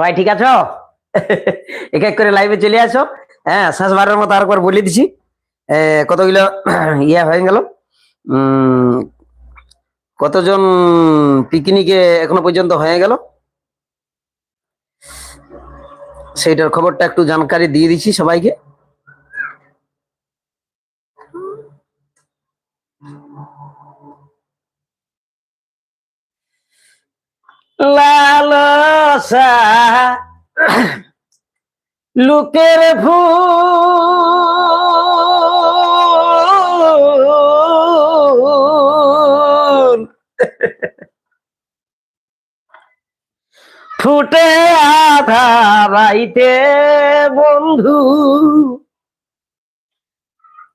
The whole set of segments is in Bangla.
সবাই ঠিক আছো? এক এক করে লাইভে চলে আসো। হ্যাঁ শেষবারের মতো আরেকবার বলে দিছি। কতগুলো ইয়ে হয়ে গেল। কতজন পিকনিকে এখনও পর্যন্ত হয়ে গেল? সেইটার খবরটা একটু জানকারি দিয়ে দিচ্ছি সবাইকে। লালসা লোকের ফুল। ফুটে আধা রাইতে বন্ধু।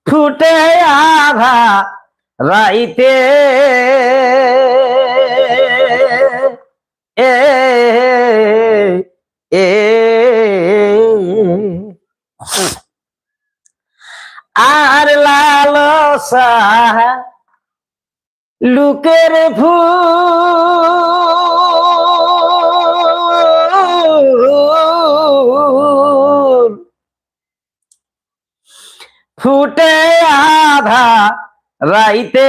ফুটে আধা রাইতে। লুকের ফুল ফুটে আধা রাইতে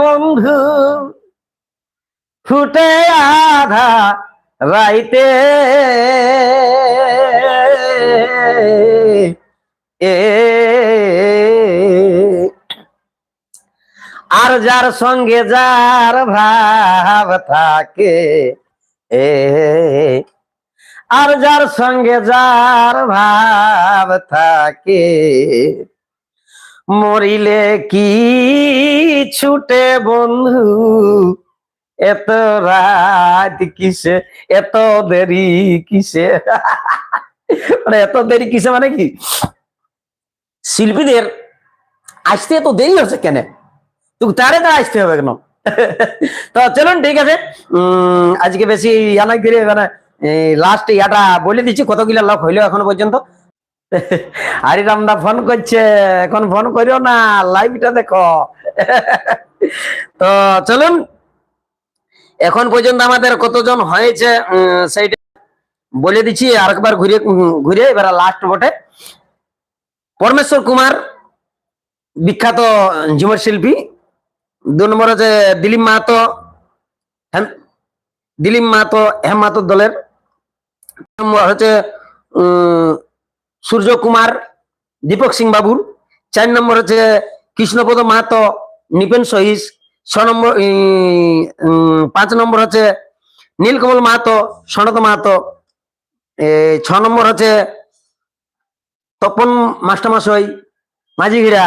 বন্ধু। ফুটে আধা রাইতে এ আর যার সঙ্গে যার ভাব থাকে, এ, আর যার সঙ্গে যার ভাব থাকে, মরিলে কি ছুটে বন্ধু? এত রাত কিসে, এত দেরি কিসে? মানে এত দেরি কিসে মানে কি? শিল্পীদের আসতে এত দেরি হচ্ছে কেন? তুই তারে তারা আসতে হবে কেন? তো চলুন, ঠিক আছে। আজকে বেশি অনেক ধীরে মানে লাস্ট ইয়াটা বলে দিচ্ছি, কতগুলা লোক হইল এখনও পর্যন্ত। হরিরামদা ফোন করছে, এখন ফোন করিও না লাইভটা দেখো। তো চলুন, এখন পর্যন্ত আমাদের কতজন হয়েছে সেইটা বলে দিচ্ছি আরেকবার ঘুরে ঘুরে এবার লাস্ট বটে। পরমেশ্বর কুমার, বিখ্যাত ঝুমর শিল্পী দু নম্বর হচ্ছে দিলীপ মাহাতো দিলীপ মাহাতো, হেম মাহাতো দলের। হচ্ছে সূর্য কুমার, দীপক সিং বাবুর। চার নম্বর হচ্ছে কৃষ্ণপদ মাহাতো, নিপেন সহিস। ছ নম্বর পাঁচ নম্বর হচ্ছে নীলকমল মাহাতো সনত মাহাতো। ছ নম্বর হচ্ছে তপন মাস্টারমশাই মাঝি ঘিরা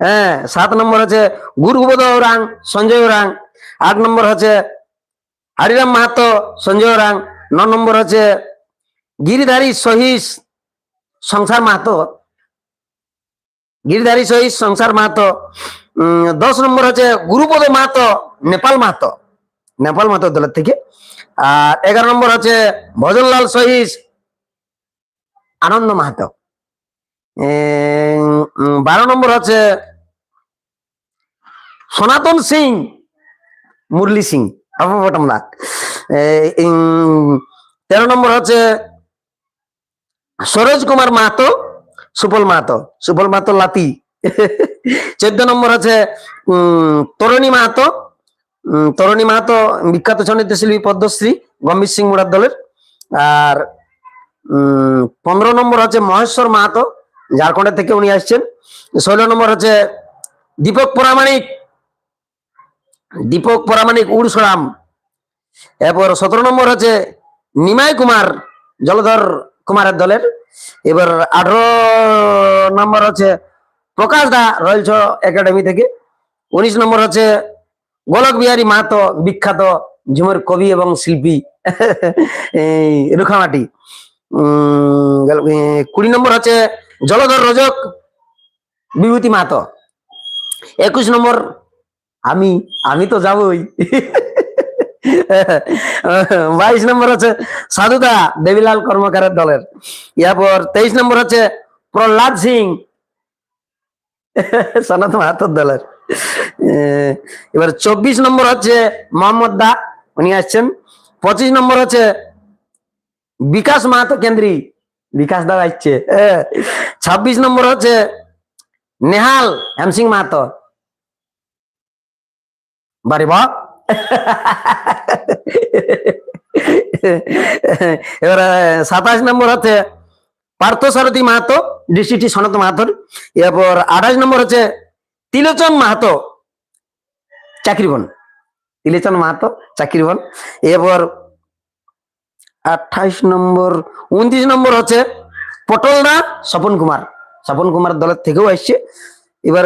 হ্যাঁ সাত নম্বর হচ্ছে গুরুবোধ ওরাং সঞ্জয় ওরাং আট নম্বর হচ্ছে হরিরাম মাহাতো, সঞ্জয় ওরাং ন নম্বর হচ্ছে গিরিধারী সহিস সংসার মাহাতো। গিরিধারী সহিস সংসার মাহাতো। দশ নম্বর হচ্ছে গুরুপদ মাহাতো, নেপাল মাহাতো। নেপাল মাহাতো দলের থেকে। আর এগারো নম্বর হচ্ছে ভজনলাল সহিস আনন্দ মাহাতো। বারো নম্বর হচ্ছে সনাতন সিং, মুরলি সিং অপটমনাথ তেরো নম্বর হচ্ছে সরোজ কুমার মাহাতো সুপল মাহাতো সুপল মাহাতো লাতি। চোদ্দ নম্বর হচ্ছে তরণী মাহাতো তরণী মাহাতো, বিখ্যাত সংগীত শিল্পী পদ্মশ্রী, গম্ভীর সিং মুরার দলের। আর পনেরো নম্বর হচ্ছে মহেশ্বর মাহাতো, ঝাড়খণ্ডের থেকে উনি আসছেন। ষোলো নম্বর হচ্ছে দীপক পরামাণিক দীপক পরামাণিক উড়সরাম এরপর সতেরো নম্বর হচ্ছে নিমাই কুমার, জলধর কুমারের দলের। এবার আঠারো নম্বর হচ্ছে প্রকাশ দা রয়েলছ একাডেমি থেকে। উনিশ নম্বর হচ্ছে গোলক বিহারী মাহাতো, বিখ্যাত ঝুমের কবি এবং শিল্পী রুখামাটি। কুড়ি নম্বর হচ্ছে জলধর রজক, বিভূতি মাহাতো। একুশ নম্বর আমি আমি তো যাবই। বাইশ নম্বর হচ্ছে সাধুদা দেবীলাল কর্মকারের দলের। ইয়ারপর তেইশ নম্বর হচ্ছে প্রহ্লাদ সিং সনাত মাহাতোর দলের। এবার চব্বিশ নম্বর হচ্ছে মোহাম্মদ দা, উনি আসছেন। পঁচিশ নম্বর হচ্ছে বিকাশ মাহাতো কেন্দ্রী, বিকাশ দা আসছে। ছাব্বিশ নম্বর হচ্ছে নেহাল হেমসিং মাহাতো। বারে এবার সাতাশ নম্বর হচ্ছে পার্থ সারথী মাহাতো ডিস্ট্রিক্ট সনত মাহাতোর। এরপর আঠাশ নম্বর হচ্ছে তিলোচন মাহাতো, চাকরিবন। তিলোচন মাহাতো, চাকরিবন। এরপর আঠাইশ নম্বর, উনত্রিশ নম্বর হচ্ছে পটলদা, স্বপন কুমার। স্বপন কুমার দলের থেকেও আসছে। এবার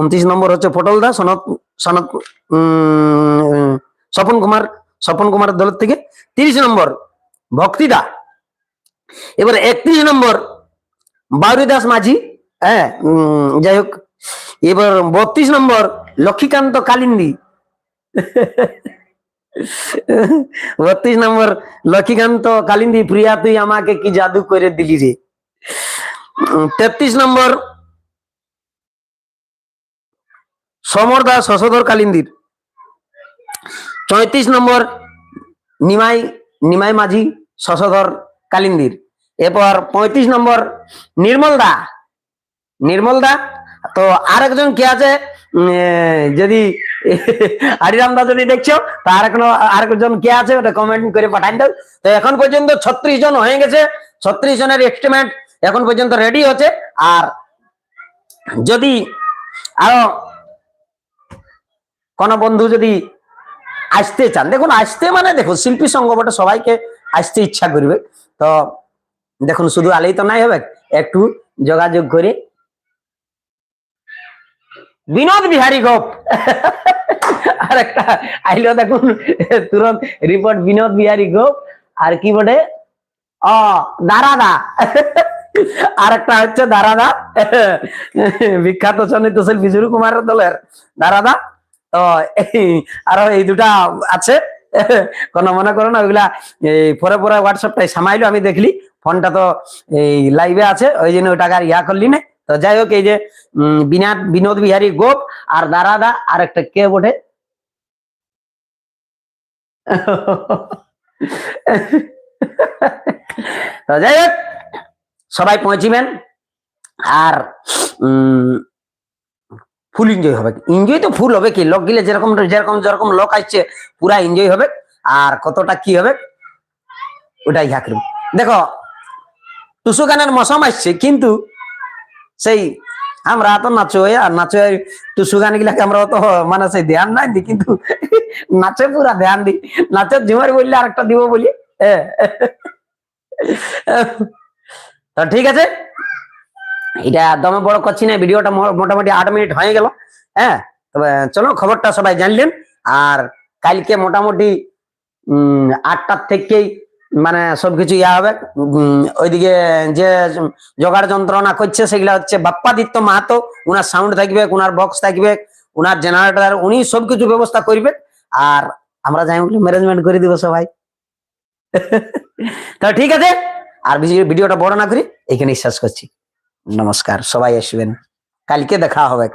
উনত্রিশ নম্বর হচ্ছে পটলদা, সনত উম, স্বপন কুমার স্বপন কুমার দলের থেকে তিরিশ নম্বর ভক্তিদা। এবার একত্রিশ নম্বর বাউরি দাস মাঝি হ্যাঁ যাই হোক এবার বত্রিশ নম্বর লক্ষ্মীকান্ত কালিন্দী। বত্রিশ নম্বর লক্ষ্মীকান্ত কালিন্দী প্রিয়া তুই আমাকে কি জাদু করে দিলি রে? তেত্রিশ নম্বর সমর দাস শশধর কালিন্দির। চৌত্রিশ নম্বর নিমাই নিমাই মাঝি শশধর কালিন্দির। এরপর পঁয়ত্রিশ নম্বর নির্মল দা। নির্মল দা? তো আরেকজন কে আছে? যদি হরিরাম দা যদি দেখছ, তো আরেকজন আরেকজন কে আছে ওটা কমেন্ট করে পাঠাই দাও। তো এখন পর্যন্ত ছত্রিশ জন হয়ে গেছে। ছত্রিশ জনের এস্টিমেট এখন পর্যন্ত রেডি হচ্ছে। আর যদি আরও কোন বন্ধু যদি আসতে চান, দেখুন আসতে মানে দেখুন, শিল্পী বটে, সবাইকে আসতে ইচ্ছা করবে। তো দেখুন, শুধু আলেই তো নাই হবে, একটু যোগাযোগ করে। বিনোদ বিহারী গোপ। আর একটা আইলো দেখুন, তুরন্ত রিপোর্ট বিনোদ বিহারী গোপ। আর কি বটে? ও দারাদা। আর একটা হচ্ছে দারাদা। বিখ্যাত সন্নিহিত শিল্পী সুরু কুমারের দলের দারাদা। আরও এই দুটা আছে। কোনো মনে করো না, ওইগুলা পরে পরে হোয়াটসঅ্যাপটাই সামাইলো, আমি দেখলি। ফোনটা তো এই লাইভে আছে, ওই জন্য ওই টাকার ইয়া করলি না। তো যাই হোক, এই যে বিনাদ, বিনোদ বিহারী গোপ আর দারাদা আর একটা কে বটে? তো যাই হোক, সবাই পৌঁছিবেন। আর ফুল এনজয় হবে। এনজয় তো ফুল হবে কি? লোক গিলে যেরকম যেরকম যেরকম লোক আসছে, পুরা এনজয় হবে। আর কতটা কি হবে? ওটাই ঝাঁকরু দেখো, টুসু গানের মৌসুম আসছে, কিন্তু সেই আমরা তো নাচো আর নাচো টুসু গান গুলাকে আমরা অত মানে সেই ধ্যান নাই দি কিন্তু নাচে পুরা ধ্যান দি নাচের ঝুমার বললে আরেকটা দিব বলি হ্যাঁ। তো ঠিক আছে? এটা দমে বড় করছি না, ভিডিওটা মোটামুটি আট মিনিট হয়ে গেল হ্যাঁ? তবে চলো, খবরটা সবাই জানলেন। আর কালকে মোটামুটি আটটার থেকেই মানে সবকিছু ইয়া হবে। ওইদিকে যে জোগাড় যন্ত্রণা করছে, সেগুলা হচ্ছে বাপ্পাদিত্য মাহাতো, উনার সাউন্ড থাকবে, উনার বক্স থাকবে, উনার জেনারেটর উনি সবকিছু ব্যবস্থা করবে। আর আমরা যাই ম্যানেজমেন্ট করে দিব সবাই। তো ঠিক আছে, আর ভিডিওটা বড় না করি এখানে শেষ করছি। নমস্কার সবাই আসবেন কালকে দেখা হবে